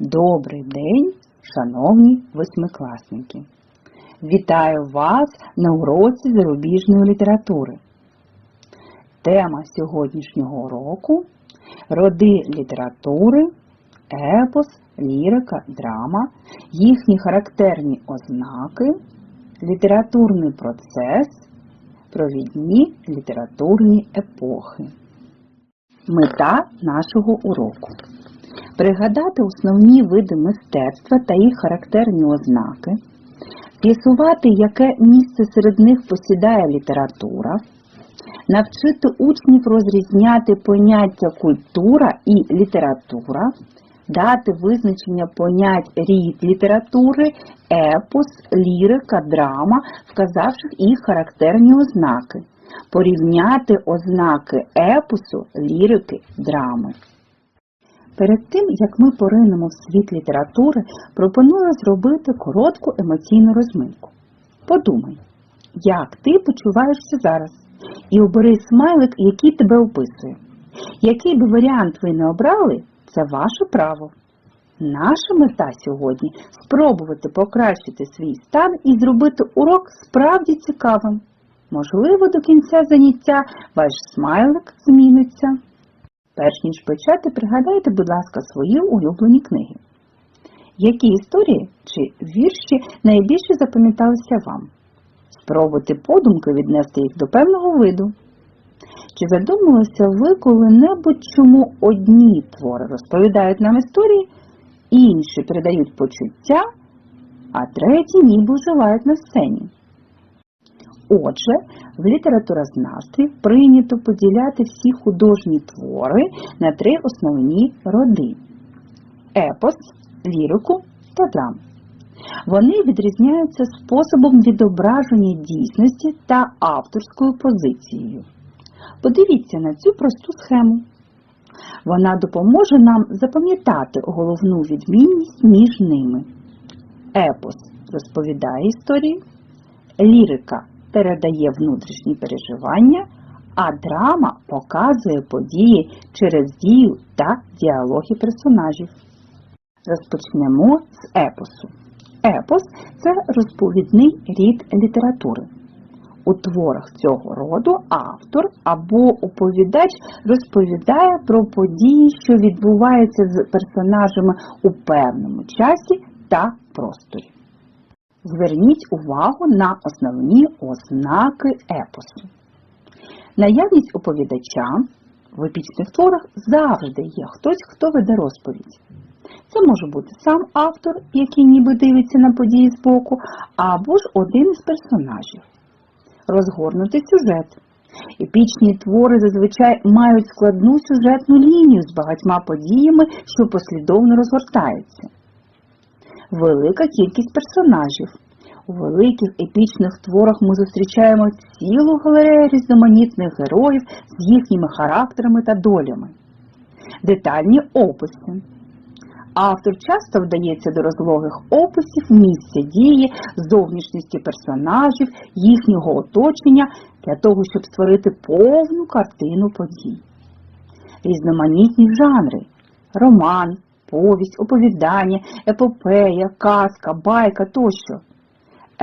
Добрий день, шановні восьмикласники! Вітаю вас на уроці зарубіжної літератури. Тема сьогоднішнього уроку роди літератури, епос, лірика, драма, їхні характерні ознаки, літературний процес, провідні літературні епохи. Мета нашого уроку пригадати основні види мистецтва та їх характерні ознаки, з'ясувати, яке місце серед них посідає література, навчити учнів розрізняти поняття культура і література, дати визначення понять рід літератури, епос, лірика, драма, вказавши їх характерні ознаки, порівняти ознаки епосу, лірики, драми. Перед тим, як ми поринемо в світ літератури, пропоную зробити коротку емоційну розминку. Подумай, як ти почуваєшся зараз, і обери смайлик, який тебе описує. Який би варіант ви не обрали, це ваше право. Наша мета сьогодні спробувати покращити свій стан і зробити урок справді цікавим. Можливо, до кінця заняття ваш смайлик зміниться. Перш ніж почати, пригадайте, будь ласка, свої улюблені книги. Які історії чи вірші найбільше запам'яталися вам? Спробуйте подумки віднести їх до певного виду. Чи задумалися ви коли-небудь, чому одні твори розповідають нам історії, інші передають почуття, а треті ніби вживають на сцені? Отже, в літературознавстві прийнято поділяти всі художні твори на три основні роди епос, лірику та драм. Вони відрізняються способом відображення дійсності та авторською позицією. Подивіться на цю просту схему. Вона допоможе нам запам'ятати головну відмінність між ними. Епос розповідає історії, лірика передає внутрішні переживання, а драма показує події через дію та діалоги персонажів. Розпочнемо з епосу. Епос це розповідний рід літератури. У творах цього роду автор або оповідач розповідає про події, що відбуваються з персонажами у певному часі та просторі. Зверніть увагу на основні ознаки епосу. Наявність оповідача в епічних творах завжди є хтось, хто веде розповідь. Це може бути сам автор, який ніби дивиться на події збоку, або ж один із персонажів. Розгорнутий сюжет. Епічні твори зазвичай мають складну сюжетну лінію з багатьма подіями, що послідовно розгортаються. Велика кількість персонажів. У великих епічних творах ми зустрічаємо цілу галерею різноманітних героїв з їхніми характерами та долями. Детальні описи. Автор часто вдається до розлогих описів місця дії, зовнішністі персонажів, їхнього оточення для того, щоб створити повну картину подій. Різноманітні жанри роман, повість, оповідання, епопея, казка, байка тощо.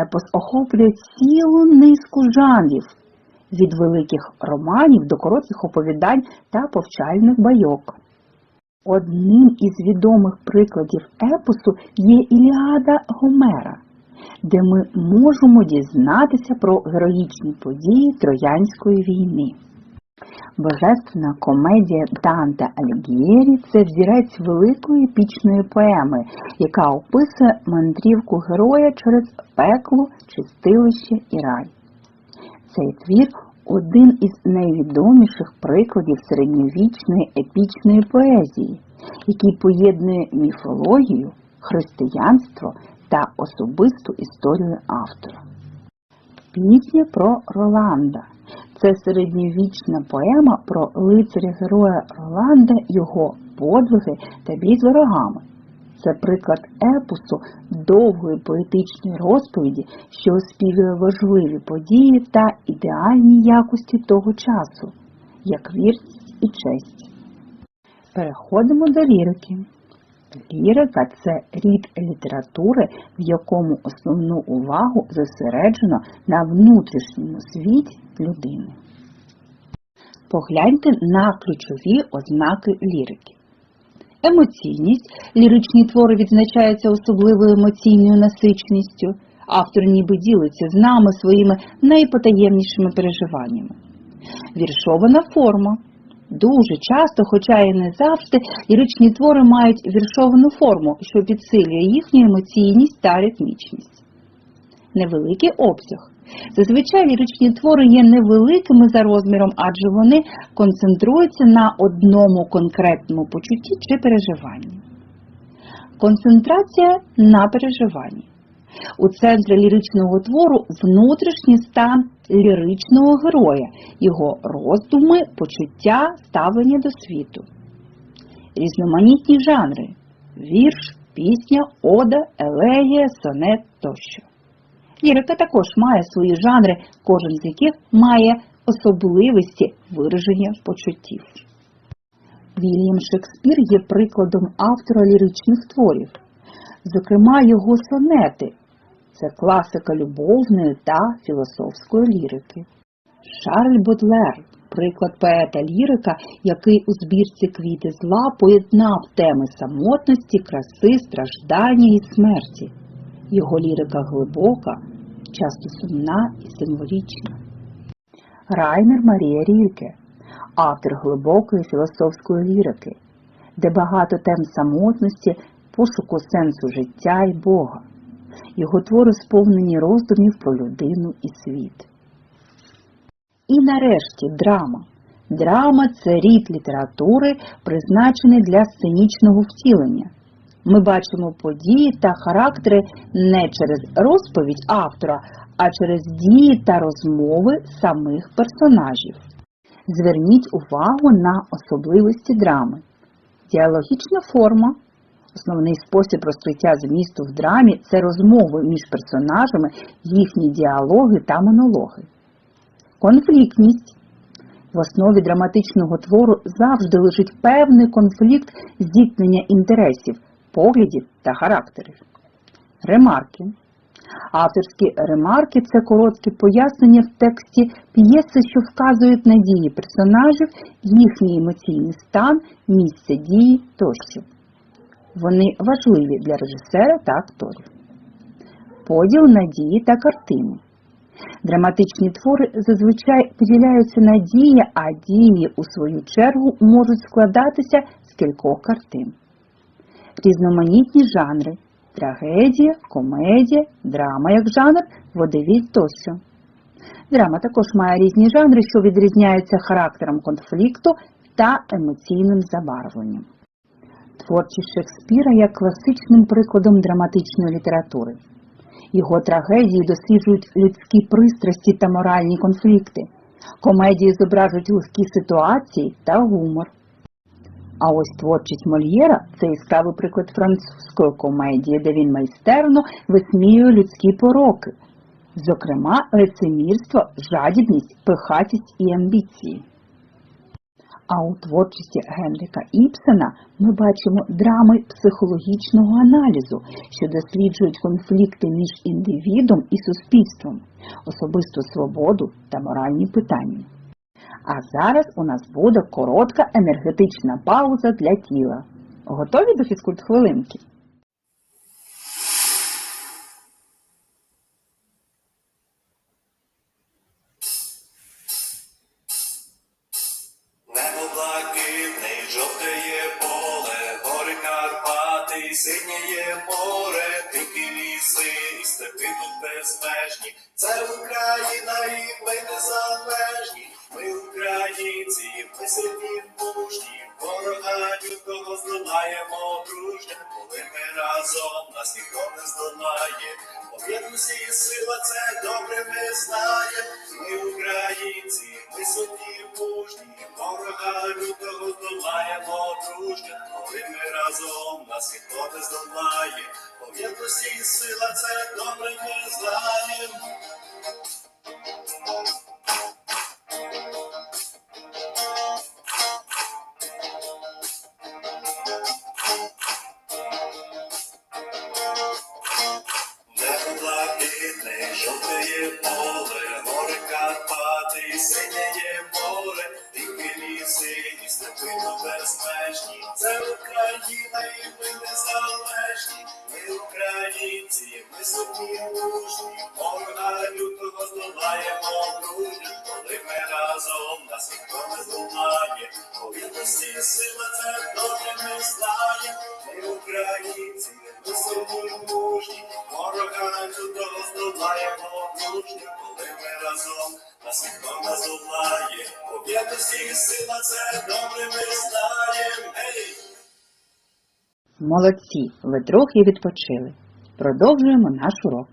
Епос охоплює цілу низку жанрів від великих романів до коротких оповідань та повчальних байок. Одним із відомих прикладів епосу є Іліада Гомера, де ми можемо дізнатися про героїчні події Троянської війни. Божественна комедія Данте Альгієрі це взірець великої епічної поеми, яка описує мандрівку героя через пекло, чистилище і рай. Цей твір один із найвідоміших прикладів середньовічної епічної поезії, який поєднує міфологію, християнство та особисту історію автора. Пісня про Роланда. Це середньовічна поема про лицаря-героя Роланда, його подвиги та бій з ворогами. Це приклад епосу довгої поетичної розповіді, що оспівує важливі події та ідеальні якості того часу, як вірність і честь. Переходимо до лірики. Лірика це рід літератури, в якому основну увагу зосереджено на внутрішньому світі людини. Погляньте на ключові ознаки лірики. Емоційність. Ліричні твори відзначаються особливою емоційною насиченістю. Автор ніби ділиться з нами своїми найпотаємнішими переживаннями. Віршована форма. Дуже часто, хоча і не завжди, ліричні твори мають віршовану форму, що підсилює їхню емоційність та ритмічність. Невеликий обсяг. Зазвичай ліричні твори є невеликими за розміром, адже вони концентруються на одному конкретному почутті чи переживанні. Концентрація на переживанні. У центрі ліричного твору внутрішній стан ліричного героя, його роздуми, почуття, ставлення до світу. Різноманітні жанри вірш, пісня, ода, елегія, сонет тощо. Лірика також має свої жанри, кожен з яких має особливості вираження почуттів. Вільям Шекспір є прикладом автора ліричних творів, зокрема його сонети. Це класика любовної та філософської лірики. Шарль Бодлер приклад поета лірика, який у збірці Квіти зла поєднав теми самотності, краси, страждання і смерті. Його лірика глибока, часто сумна і символічна. Райнер Марія Рільке, автор глибокої філософської лірики, де багато тем самотності, пошуку сенсу життя і Бога. Його твори сповнені роздумів про людину і світ. І нарешті драма. Драма це рід літератури, призначений для сценічного втілення. Ми бачимо події та характери не через розповідь автора, а через дії та розмови самих персонажів. Зверніть увагу на особливості драми. Діалогічна форма. Основний спосіб розкриття змісту в драмі це розмови між персонажами, їхні діалоги та монологи. Конфліктність. В основі драматичного твору завжди лежить певний конфлікт зіткнення інтересів, поглядів та характерів. Ремарки. Авторські ремарки це короткі пояснення в тексті п'єси, що вказують на дії персонажів, їхній емоційний стан, місце дії тощо. Вони важливі для режисера та акторів. Поділ на дії та картини. Драматичні твори зазвичай поділяються на дії, а дії, у свою чергу, можуть складатися з кількох картин. Різноманітні жанри трагедія, комедія, драма як жанр, водевіль тощо. Драма також має різні жанри, що відрізняються характером конфлікту та емоційним забарвленням. Творчість Шекспіра є класичним прикладом драматичної літератури. Його трагедії досліджують людські пристрасті та моральні конфлікти. Комедії зображують легкі ситуації та гумор. А ось творчість Мольєра це яскравий приклад французької комедії, де він майстерно висміює людські пороки, зокрема лицемірство, жадібність, пихатість і амбіції. А у творчості Генріка Іпсена ми бачимо драми психологічного аналізу, що досліджують конфлікти між індивідом і суспільством, особисту свободу та моральні питання. А зараз у нас буде коротка енергетична пауза для тіла. Готові до фізкульт хвилинки? Карпати, синєє море, дикі ліси і степи тут безмежні. Це Україна і ми незалежні. Ми українці, ми сильні мужні, ворога лютого здолаємо дружня, коли ми разом нас ніхто не здолає. Об'єднаності і сила це добре ми знаємо. Ми українці, ми сильні мужні, ворога лютого долаємо дружня, коли ми разом нас ніхто не здолає. Об'єднаності і сила це добре ми знаємо. Ворога лютого здолаємо дружні, коли ми разом нас ніхто не здолає, повірності сила це добре ми знаємо, ми українці, ми і мужні, ворога лютого здолаємо дружні, коли ми разом нас ніхто не здолає, повірності сила це добре ми знаємо! Молодці, ви трохи відпочили. Продовжуємо наш урок.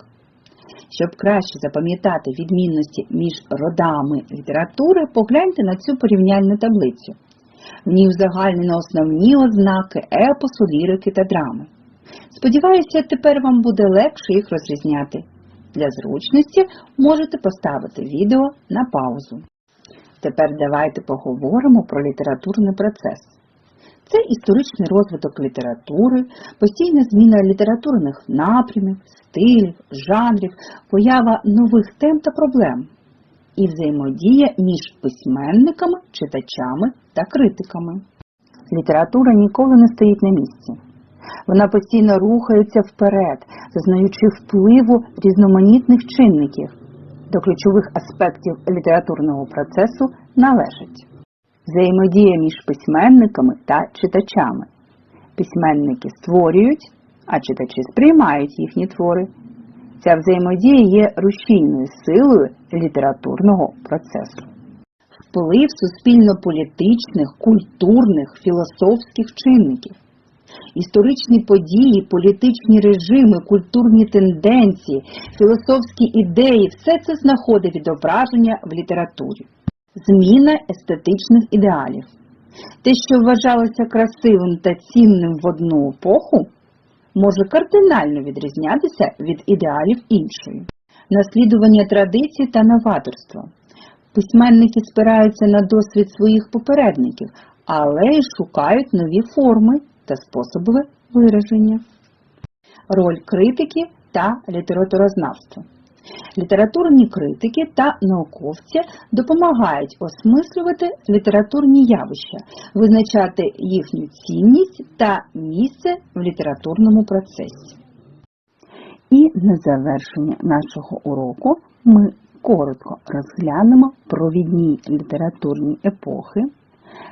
Щоб краще запам'ятати відмінності між родами літератури, погляньте на цю порівняльну таблицю. В ній узагальнено основні ознаки епосу, лірики та драми. Сподіваюся, тепер вам буде легше їх розрізняти. Для зручності можете поставити відео на паузу. Тепер давайте поговоримо про літературний процес. Це історичний розвиток літератури, постійна зміна літературних напрямів, стилів, жанрів, поява нових тем та проблем і взаємодія між письменниками, читачами та критиками. Література ніколи не стоїть на місці. Вона постійно рухається вперед, зазнаючи впливу різноманітних чинників. До ключових аспектів літературного процесу належать взаємодія між письменниками та читачами. Письменники створюють, а читачі сприймають їхні твори. Ця взаємодія є рушійною силою літературного процесу. Вплив суспільно-політичних, культурних, філософських чинників. Історичні події, політичні режими, культурні тенденції, філософські ідеї все це знаходить відображення в літературі зміна естетичних ідеалів. Те, що вважалося красивим та цінним в одну епоху, може кардинально відрізнятися від ідеалів іншої. Наслідування традицій та новаторства. Письменники спираються на досвід своїх попередників, але й шукають нові форми та способи вираження. Роль критики та літературознавства. Літературні критики та науковці допомагають осмислювати літературні явища, визначати їхню цінність та місце в літературному процесі. І на завершення нашого уроку ми коротко розглянемо провідні літературні епохи.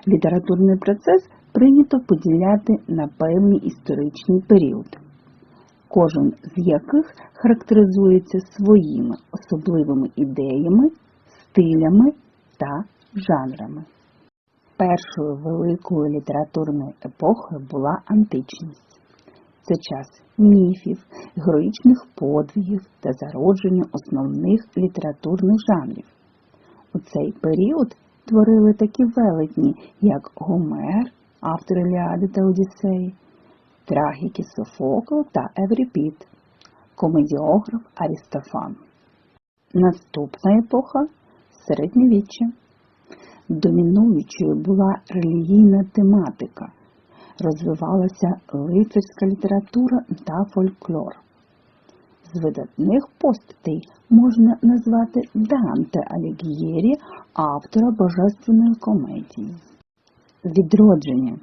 Літературний процес прийнято поділяти на певні історичні періоди кожен з яких характеризується своїми особливими ідеями, стилями та жанрами. Першою великою літературною епохою була античність. Це час міфів, героїчних подвигів та зародження основних літературних жанрів. У цей період творили такі велетні, як Гомер, автор Еліади та Одіссеї, трагіки Софокл та Евріпід, комедіограф Арістофан. Наступна епоха середньовіччя. Домінуючою була релігійна тематика, розвивалася лицарська література та фольклор. З видатних постатей можна назвати Данте Алігієрі, автора Божественної комедії. Відродження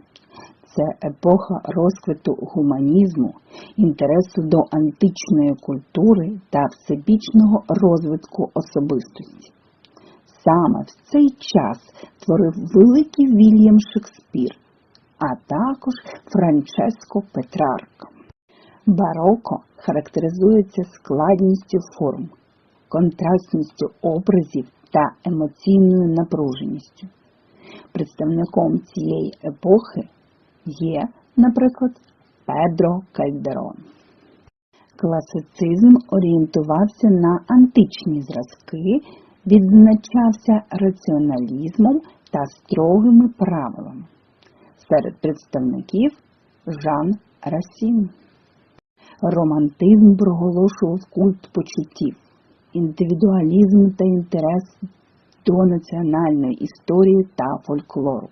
це епоха розквіту гуманізму, інтересу до античної культури та всебічного розвитку особистості. Саме в цей час творив великий Вільям Шекспір, а також Франческо Петрарко. Бароко характеризується складністю форм, контрастністю образів та емоційною напруженістю. Представником цієї епохи є, наприклад, Педро Кальдерон. Класицизм орієнтувався на античні зразки, відзначався раціоналізмом та строгими правилами. Серед представників Жан Расін. Романтизм проголошував культ почуттів, індивідуалізм та інтерес до національної історії та фольклору.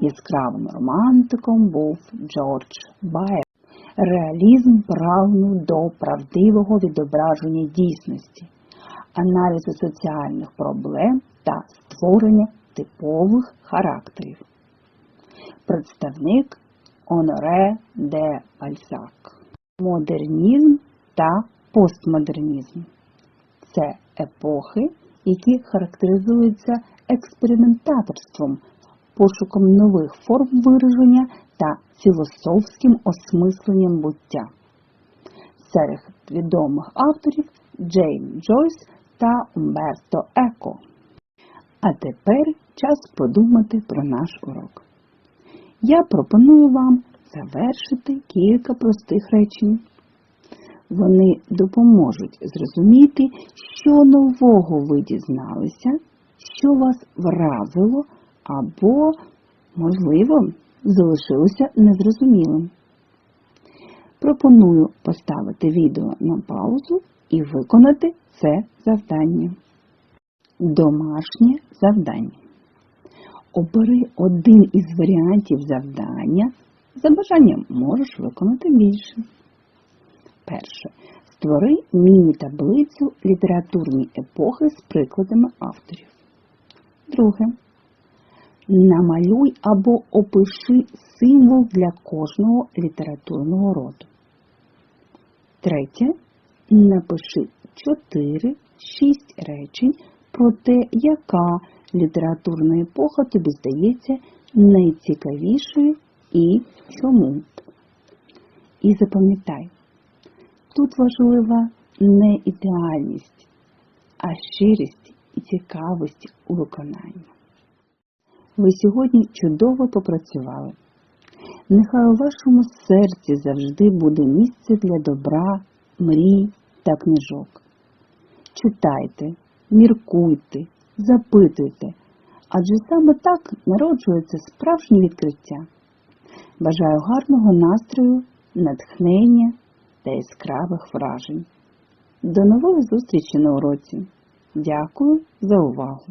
Яскравим романтиком був Джордж Байер. Реалізм прагнув до правдивого відображення дійсності, аналізу соціальних проблем та створення типових характерів. Представник Оноре де Бальзак. Модернізм та постмодернізм це епохи, які характеризуються експериментаторством, пошуком нових форм вираження та філософським осмисленням буття. Серед відомих авторів Джейн Джойс та Умберто Еко. А тепер час подумати про наш урок. Я пропоную вам завершити кілька простих речень. Вони допоможуть зрозуміти, що нового ви дізналися, що вас вразило або, можливо, залишилося незрозумілим. Пропоную поставити відео на паузу і виконати це завдання. Домашнє завдання. Обери один із варіантів завдання. За бажанням можеш виконати більше. Перше. Створи міні-таблицю літературні епохи з прикладами авторів. Друге. Намалюй або опиши символ для кожного літературного роду. Третє. Напиши 4-6 речень про те, яка літературна епоха тобі здається найцікавішою і чому. І запам'ятай, тут важлива не ідеальність, а щирість і цікавість у виконанні. Ви сьогодні чудово попрацювали. Нехай у вашому серці завжди буде місце для добра, мрій та книжок. Читайте, міркуйте, запитуйте, адже саме так народжується справжнє відкриття. Бажаю гарного настрою, натхнення та яскравих вражень. До нової зустрічі на уроці. Дякую за увагу!